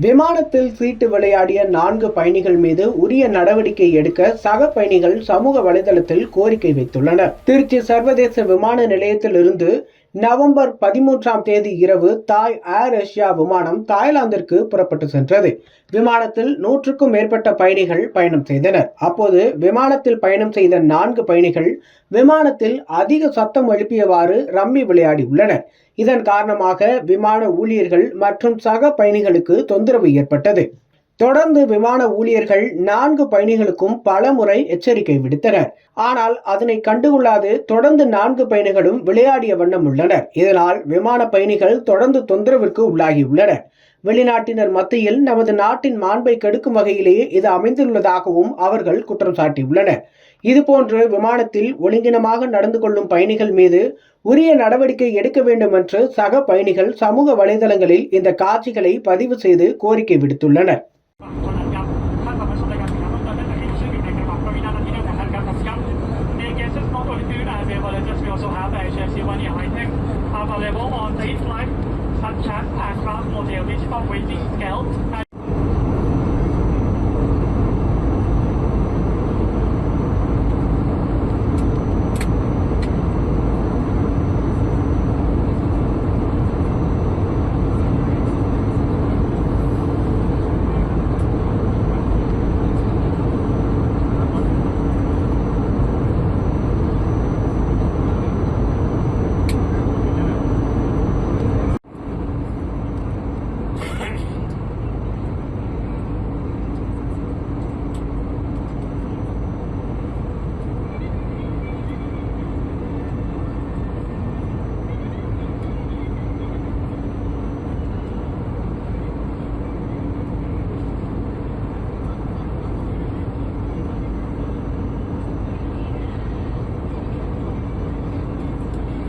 விமானத்தில் சீட்டு விளையாடிய நான்கு பயணிகள் மீது உரிய நடவடிக்கை எடுக்க சக பயணிகள் சமூக வலைதளத்தில் கோரிக்கை வைத்துள்ளனர். திருச்சி சர்வதேச விமான நிலையத்திலிருந்து நவம்பர் பதிமூன்றாம் தேதி இரவு தாய் ஏர் ஏஷியா விமானம் தாய்லாந்திற்கு புறப்பட்டு சென்றது. விமானத்தில் நூற்றுக்கும் மேற்பட்ட பயணிகள் பயணம் செய்தனர். அப்போது விமானத்தில் பயணம் செய்த நான்கு பயணிகள் விமானத்தில் அதிக சத்தம் எழுப்பியவாறு ரம்மி விளையாடி உள்ளனர். இதன் காரணமாக விமான ஊழியர்கள் மற்றும் சக பயணிகளுக்கு தொந்தரவு ஏற்பட்டது. தொடர்ந்து விமான ஊழியர்கள் நான்கு பயணிகளுக்கும் பல முறை எச்சரிக்கை விடுத்தனர். ஆனால் அதனை கண்டுகொள்ளாது தொடர்ந்து நான்கு பயணிகளும் விளையாடிய வண்ணம் உள்ளனர். இதனால் விமான பயணிகள் தொடர்ந்து தொந்தரவிற்கு உள்ளாகியுள்ளனர். வெளிநாட்டினர் மத்தியில் நமது நாட்டின் மாண்பை கெடுக்கும் வகையிலேயே இது அமைந்துள்ளதாகவும் அவர்கள் குற்றம் சாட்டியுள்ளனர். இதுபோன்று விமானத்தில் ஒழுங்கினமாக நடந்து கொள்ளும் பயணிகள் மீது உரிய நடவடிக்கை எடுக்க வேண்டும் என்று சக பயணிகள் சமூக வலைதளங்களில் இந்த காட்சிகளை பதிவு செய்து கோரிக்கை விடுத்துள்ளனர். We also have HSC one Year High Tech available on the flight, such as aircraft model, which are waiting scale.